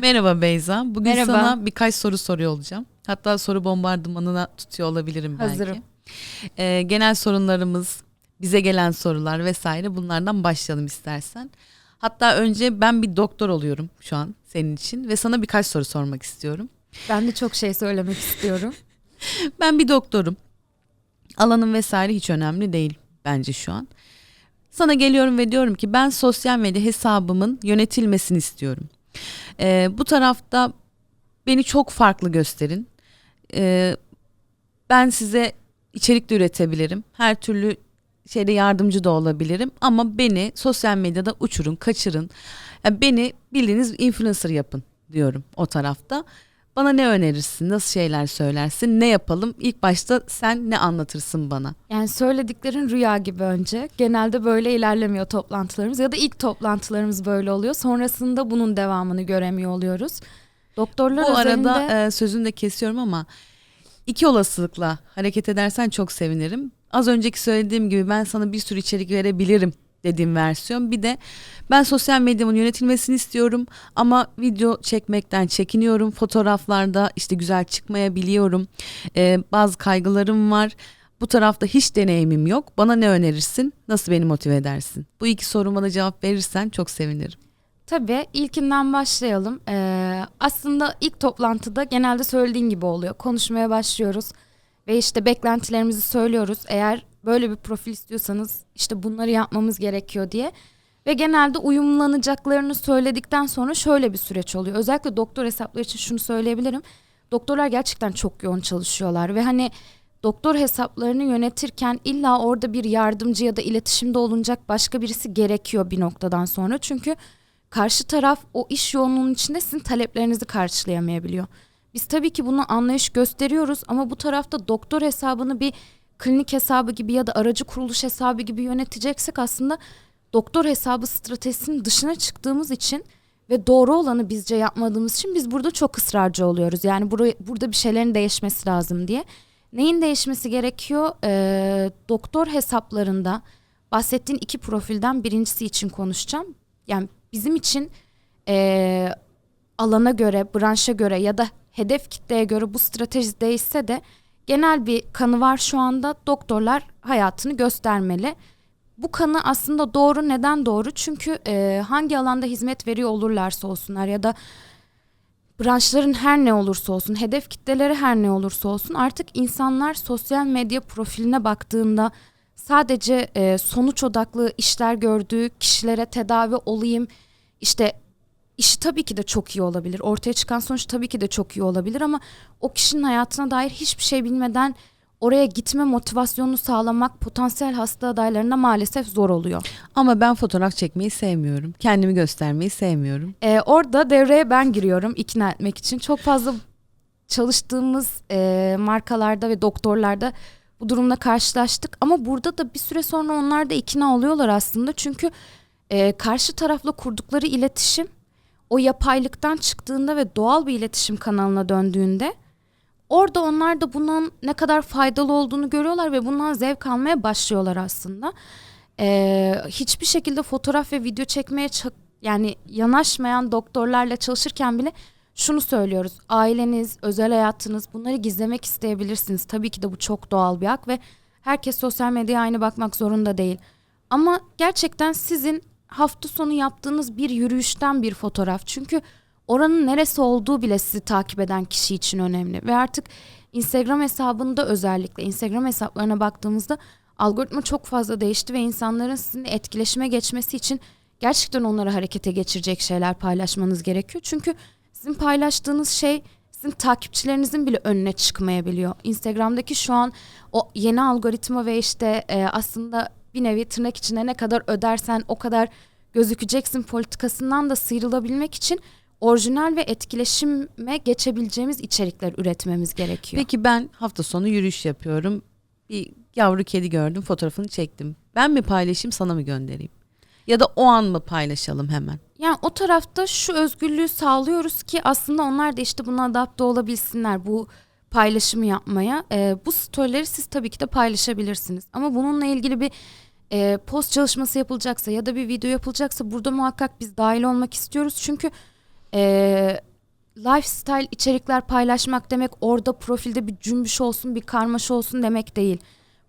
Merhaba Beyza. Bugün Merhaba. sana birkaç soru soruyor olacağım. Hatta soru bombardımanına tutuyor olabilirim belki. Hazırım. Ee, genel sorunlarımız, bize gelen sorular vesaire bunlardan başlayalım istersen. Hatta önce ben bir doktor oluyorum şu an senin için ve sana birkaç soru sormak istiyorum. Ben de çok şey söylemek istiyorum. Ben bir doktorum. Alanım vesaire hiç önemli değil bence şu an. Sana geliyorum ve diyorum ki ben sosyal medya hesabımın yönetilmesini istiyorum. Ee, bu tarafta beni çok farklı gösterin. Ee, ben size içerik de üretebilirim. Her türlü şeyde yardımcı da olabilirim. Ama beni sosyal medyada uçurun, kaçırın. Yani beni bildiğiniz influencer yapın diyorum o tarafta. Bana ne önerirsin? Nasıl şeyler söylersin? Ne yapalım? İlk başta sen ne anlatırsın bana? Yani söylediklerin rüya gibi önce. Genelde böyle ilerlemiyor toplantılarımız ya da ilk toplantılarımız böyle oluyor. Sonrasında bunun devamını göremiyor oluyoruz. Doktorlar Bu özelinde arada e, sözünü de kesiyorum ama iki olasılıkla hareket edersen çok sevinirim. Az önceki söylediğim gibi ben sana bir sürü içerik verebilirim dediğim versiyon. Bir de ben sosyal medyamın yönetilmesini istiyorum ama video çekmekten çekiniyorum. Fotoğraflarda işte güzel çıkmayabiliyorum. E, bazı kaygılarım var. Bu tarafta hiç deneyimim yok. Bana ne önerirsin? Nasıl beni motive edersin? Bu iki soruma da cevap verirsen çok sevinirim. tabii ilkinden başlayalım. Ee, aslında ilk toplantıda genelde söylediğin gibi oluyor. Konuşmaya başlıyoruz ve işte beklentilerimizi söylüyoruz. Eğer böyle bir profil istiyorsanız işte bunları yapmamız gerekiyor diye. Ve genelde uyumlanacaklarını söyledikten sonra şöyle bir süreç oluyor. Özellikle doktor hesapları için şunu söyleyebilirim. Doktorlar gerçekten çok yoğun çalışıyorlar ve hani doktor hesaplarını yönetirken illa orada bir yardımcı ya da iletişimde olunacak başka birisi gerekiyor bir noktadan sonra. Çünkü karşı taraf o iş yoğunluğunun içinde sizin taleplerinizi karşılayamayabiliyor. Biz tabii ki bunu anlayış gösteriyoruz ama bu tarafta doktor hesabını bir klinik hesabı gibi ya da aracı kuruluş hesabı gibi yöneteceksek aslında doktor hesabı stratejisinin dışına çıktığımız için ve doğru olanı bizce yapmadığımız için biz burada çok ısrarcı oluyoruz. Yani buraya, burada bir şeylerin değişmesi lazım diye. Neyin değişmesi gerekiyor? Ee, doktor hesaplarında bahsettiğin iki profilden birincisi için konuşacağım. Yani bizim için ee, alana göre, branşa göre ya da hedef kitleye göre bu strateji değişse de genel bir kanı var şu anda. Doktorlar hayatını göstermeli. Bu kanı aslında doğru. Neden doğru? Çünkü e, hangi alanda hizmet veriyor olurlarsa olsunlar ya da branşların her ne olursa olsun, hedef kitleleri her ne olursa olsun artık insanlar sosyal medya profiline baktığında sadece e, sonuç odaklı işler gördüğü kişilere tedavi olayım, işte işi tabii ki de çok iyi olabilir. Ortaya çıkan sonuç tabii ki de çok iyi olabilir ama o kişinin hayatına dair hiçbir şey bilmeden oraya gitme motivasyonunu sağlamak potansiyel hasta adaylarına maalesef zor oluyor. Ama ben fotoğraf çekmeyi sevmiyorum. Kendimi göstermeyi sevmiyorum. Ee, orada devreye ben giriyorum ikna etmek için. Çok fazla çalıştığımız e, markalarda ve doktorlarda bu durumla karşılaştık. Ama burada da bir süre sonra onlar da ikna oluyorlar aslında. Çünkü e, karşı tarafla kurdukları iletişim o yapaylıktan çıktığında ve doğal bir iletişim kanalına döndüğünde orada onlar da bunun ne kadar faydalı olduğunu görüyorlar ve bundan zevk almaya başlıyorlar aslında. Ee, hiçbir şekilde fotoğraf ve video çekmeye yani yanaşmayan doktorlarla çalışırken bile şunu söylüyoruz. Aileniz, özel hayatınız bunları gizlemek isteyebilirsiniz. Tabii ki de bu çok doğal bir hak ve herkes sosyal medyaya aynı bakmak zorunda değil. Ama gerçekten sizin hafta sonu yaptığınız bir yürüyüşten bir fotoğraf. Çünkü oranın neresi olduğu bile sizi takip eden kişi için önemli. Ve artık Instagram hesabında özellikle Instagram hesaplarına baktığımızda algoritma çok fazla değişti ve insanların sizinle etkileşime geçmesi için gerçekten onları harekete geçirecek şeyler paylaşmanız gerekiyor. Çünkü sizin paylaştığınız şey sizin takipçilerinizin bile önüne çıkmayabiliyor. Instagram'daki şu an o yeni algoritma ve işte e, aslında bir nevi tırnak içinde ne kadar ödersen o kadar gözükeceksin politikasından da sıyrılabilmek için orijinal ve etkileşime geçebileceğimiz içerikler üretmemiz gerekiyor. Peki ben hafta sonu yürüyüş yapıyorum. Bir yavru kedi gördüm, fotoğrafını çektim. Ben mi paylaşayım, sana mı göndereyim? Ya da o an mı paylaşalım hemen? Yani o tarafta şu özgürlüğü sağlıyoruz ki aslında onlar da işte buna adapte olabilsinler bu paylaşımı yapmaya. Ee, bu storyleri siz tabii ki de paylaşabilirsiniz. Ama bununla ilgili bir e, post çalışması yapılacaksa ya da bir video yapılacaksa burada muhakkak biz dahil olmak istiyoruz. Çünkü e, lifestyle içerikler paylaşmak demek orada profilde bir cümbüş olsun, bir karmaşa olsun demek değil.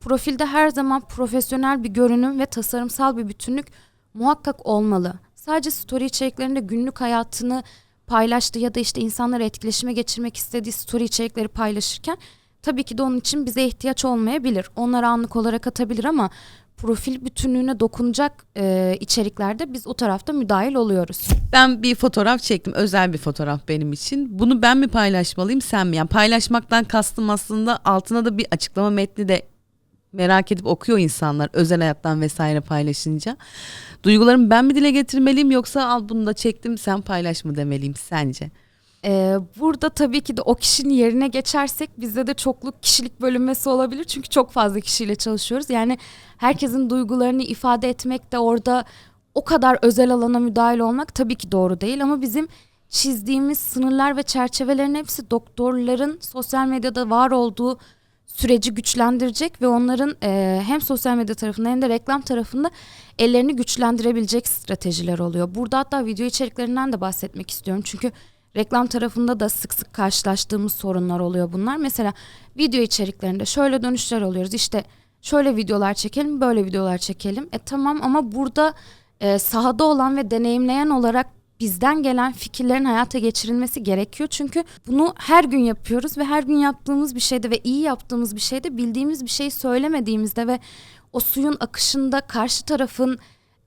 Profilde her zaman profesyonel bir görünüm ve tasarımsal bir bütünlük muhakkak olmalı. Sadece story içeriklerinde günlük hayatını paylaştığı ya da işte insanları etkileşime geçirmek istediği story içerikleri paylaşırken tabii ki de onun için bize ihtiyaç olmayabilir. Onları anlık olarak atabilir ama profil bütünlüğüne dokunacak e, içeriklerde biz o tarafta müdahil oluyoruz. Ben bir fotoğraf çektim. Özel bir fotoğraf benim için. Bunu ben mi paylaşmalıyım sen mi? Yani paylaşmaktan kastım aslında altına da bir açıklama metni de merak edip okuyor insanlar özel hayattan vesaire paylaşınca. Duygularımı ben mi dile getirmeliyim yoksa al bunu da çektim sen paylaş mı demeliyim sence? Ee, burada tabii ki de o kişinin yerine geçersek bizde de çokluk kişilik bölünmesi olabilir. Çünkü çok fazla kişiyle çalışıyoruz. Yani herkesin duygularını ifade etmek de orada o kadar özel alana müdahil olmak tabii ki doğru değil. Ama bizim çizdiğimiz sınırlar ve çerçevelerin hepsi doktorların sosyal medyada var olduğu süreci güçlendirecek ve onların e, hem sosyal medya tarafında hem de reklam tarafında ellerini güçlendirebilecek stratejiler oluyor. Burada hatta video içeriklerinden de bahsetmek istiyorum. Çünkü reklam tarafında da sık sık karşılaştığımız sorunlar oluyor bunlar. Mesela video içeriklerinde şöyle dönüşler oluyoruz. İşte şöyle videolar çekelim, böyle videolar çekelim. E tamam ama burada e, sahada olan ve deneyimleyen olarak bizden gelen fikirlerin hayata geçirilmesi gerekiyor. Çünkü bunu her gün yapıyoruz ve her gün yaptığımız bir şeyde ve iyi yaptığımız bir şeyde bildiğimiz bir şeyi söylemediğimizde ve o suyun akışında karşı tarafın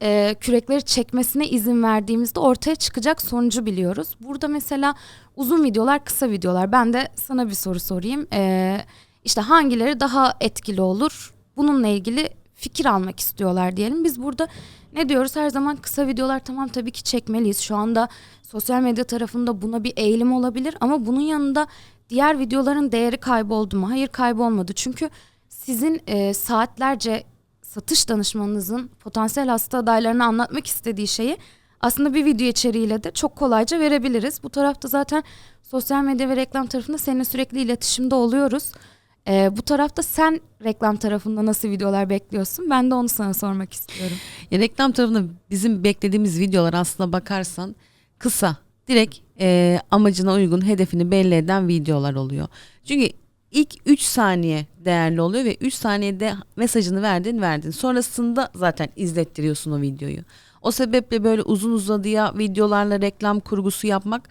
e, kürekleri çekmesine izin verdiğimizde ortaya çıkacak sonucu biliyoruz. Burada mesela uzun videolar, kısa videolar. Ben de sana bir soru sorayım. E, işte hangileri daha etkili olur? Bununla ilgili fikir almak istiyorlar diyelim. Biz burada ne diyoruz? Her zaman kısa videolar tamam tabii ki çekmeliyiz. Şu anda sosyal medya tarafında buna bir eğilim olabilir ama bunun yanında diğer videoların değeri kayboldu mu? Hayır kaybolmadı. Çünkü sizin e, saatlerce satış danışmanınızın potansiyel hasta adaylarına anlatmak istediği şeyi aslında bir video içeriğiyle de çok kolayca verebiliriz. Bu tarafta zaten sosyal medya ve reklam tarafında seninle sürekli iletişimde oluyoruz. Ee, bu tarafta sen reklam tarafında nasıl videolar bekliyorsun? Ben de onu sana sormak istiyorum. Ya reklam tarafında bizim beklediğimiz videolar aslına bakarsan kısa, direkt e, amacına uygun, hedefini belli eden videolar oluyor. Çünkü ilk 3 saniye değerli oluyor ve 3 saniyede mesajını verdin verdin. Sonrasında zaten izlettiriyorsun o videoyu. O sebeple böyle uzun uzadıya videolarla reklam kurgusu yapmak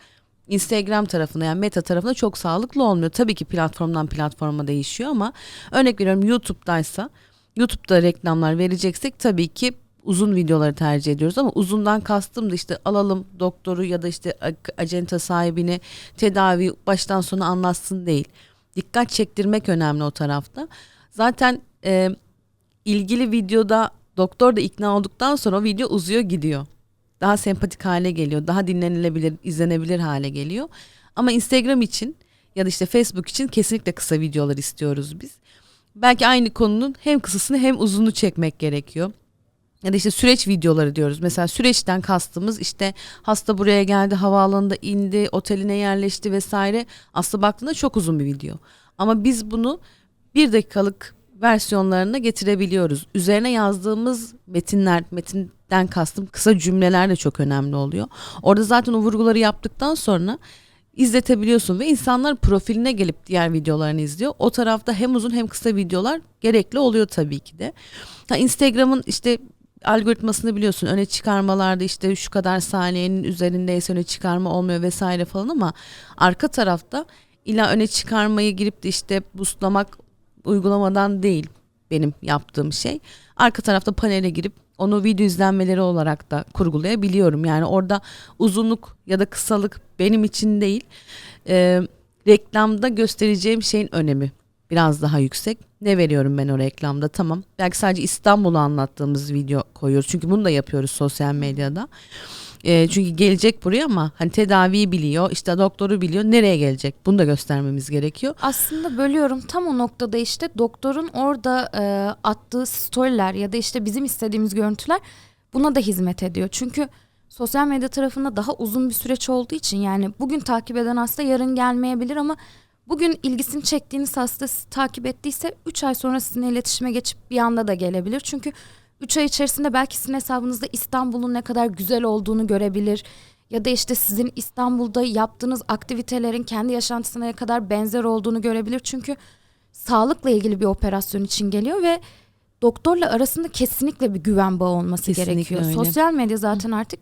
Instagram tarafına yani meta tarafına çok sağlıklı olmuyor. Tabii ki platformdan platforma değişiyor ama örnek veriyorum YouTube'daysa YouTube'da reklamlar vereceksek tabii ki uzun videoları tercih ediyoruz ama uzundan kastım da işte alalım doktoru ya da işte acenta sahibini tedavi baştan sona anlatsın değil. Dikkat çektirmek önemli o tarafta. Zaten e, ilgili videoda doktor da ikna olduktan sonra o video uzuyor gidiyor daha sempatik hale geliyor. Daha dinlenilebilir, izlenebilir hale geliyor. Ama Instagram için ya da işte Facebook için kesinlikle kısa videolar istiyoruz biz. Belki aynı konunun hem kısasını hem uzununu çekmek gerekiyor. Ya da işte süreç videoları diyoruz. Mesela süreçten kastımız işte hasta buraya geldi, havaalanında indi, oteline yerleşti vesaire. Aslında baktığında çok uzun bir video. Ama biz bunu bir dakikalık versiyonlarına getirebiliyoruz. Üzerine yazdığımız metinler, metinden kastım kısa cümleler de çok önemli oluyor. Orada zaten o vurguları yaptıktan sonra izletebiliyorsun ve insanlar profiline gelip diğer videolarını izliyor. O tarafta hem uzun hem kısa videolar gerekli oluyor tabii ki de. Ha, Instagram'ın işte algoritmasını biliyorsun öne çıkarmalarda işte şu kadar saniyenin üzerindeyse öne çıkarma olmuyor vesaire falan ama arka tarafta illa öne çıkarmayı girip de işte boostlamak uygulamadan değil benim yaptığım şey. Arka tarafta panele girip onu video izlenmeleri olarak da kurgulayabiliyorum. Yani orada uzunluk ya da kısalık benim için değil. E, reklamda göstereceğim şeyin önemi biraz daha yüksek. Ne veriyorum ben o reklamda? Tamam. Belki sadece İstanbul'u anlattığımız video koyuyoruz. Çünkü bunu da yapıyoruz sosyal medyada. E, çünkü gelecek buraya ama hani tedaviyi biliyor, işte doktoru biliyor. Nereye gelecek? Bunu da göstermemiz gerekiyor. Aslında bölüyorum tam o noktada işte doktorun orada e, attığı storyler ya da işte bizim istediğimiz görüntüler buna da hizmet ediyor. Çünkü sosyal medya tarafında daha uzun bir süreç olduğu için yani bugün takip eden hasta yarın gelmeyebilir ama bugün ilgisini çektiğiniz hasta takip ettiyse 3 ay sonra sizinle iletişime geçip bir anda da gelebilir. Çünkü 3 ay içerisinde belki sizin hesabınızda İstanbul'un ne kadar güzel olduğunu görebilir. ya da işte sizin İstanbul'da yaptığınız aktivitelerin kendi yaşantısına ne kadar benzer olduğunu görebilir. Çünkü sağlıkla ilgili bir operasyon için geliyor ve doktorla arasında kesinlikle bir güven bağı olması Kesinlikle gerekiyor. öyle. Sosyal medya zaten artık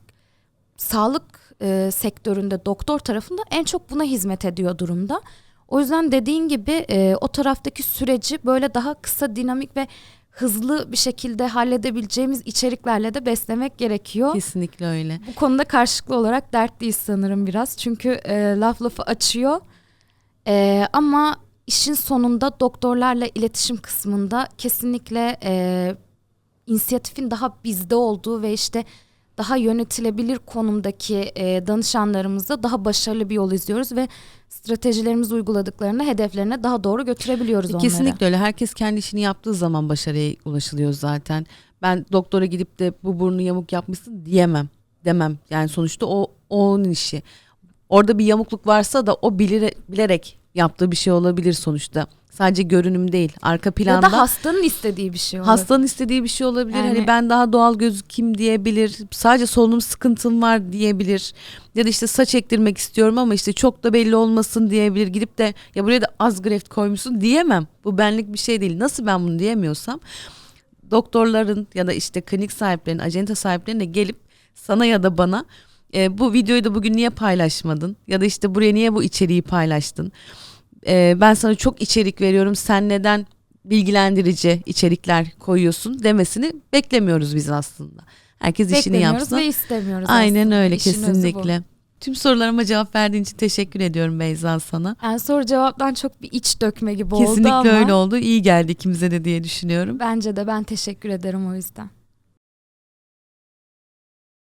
sağlık e, sektöründe doktor tarafında en çok buna hizmet ediyor durumda. O yüzden dediğin gibi e, o taraftaki süreci böyle daha kısa, dinamik ve hızlı bir şekilde halledebileceğimiz içeriklerle de beslemek gerekiyor. Kesinlikle öyle. Bu konuda karşılıklı olarak dertliyiz sanırım biraz. Çünkü e, laf lafı açıyor. E, ama işin sonunda doktorlarla iletişim kısmında kesinlikle e, inisiyatifin daha bizde olduğu ve işte daha yönetilebilir konumdaki e, danışanlarımızla daha başarılı bir yol izliyoruz ve stratejilerimizi uyguladıklarında hedeflerine daha doğru götürebiliyoruz onları. Kesinlikle öyle. Herkes kendi işini yaptığı zaman başarıya ulaşılıyor zaten. Ben doktora gidip de bu burnu yamuk yapmışsın diyemem. Demem. Yani sonuçta o, o onun işi. Orada bir yamukluk varsa da o bilir, bilerek yaptığı bir şey olabilir sonuçta. Sadece görünüm değil. Arka Ya planda da hastanın istediği bir şey olur. hastanın istediği bir şey olabilir. Yani- Hani ben daha doğal gözükeyim diyebilir. Sadece solunum sıkıntım var diyebilir. Ya da işte saç ektirmek istiyorum ama işte çok da belli olmasın diyebilir. Gidip de ya buraya da az greft koymuşsun diyemem. Bu benlik bir şey değil. Nasıl ben bunu diyemiyorsam doktorların ya da işte klinik sahiplerinin, acenta sahiplerinin de gelip sana ya da bana e, bu videoyu da bugün niye paylaşmadın? Ya da işte buraya niye bu içeriği paylaştın? E, ben sana çok içerik veriyorum. Sen neden bilgilendirici içerikler koyuyorsun demesini beklemiyoruz biz aslında. Herkes işini Beklemiyoruz yapsın. ve istemiyoruz Aynen aslında. öyle İşin kesinlikle. Tüm sorularıma cevap verdiğin için teşekkür ediyorum Beyza sana. Yani soru cevaptan çok bir iç dökme gibi oldu Kesinlikle ama öyle oldu. İyi geldi ikimize de diye düşünüyorum. bence de ben teşekkür ederim o yüzden.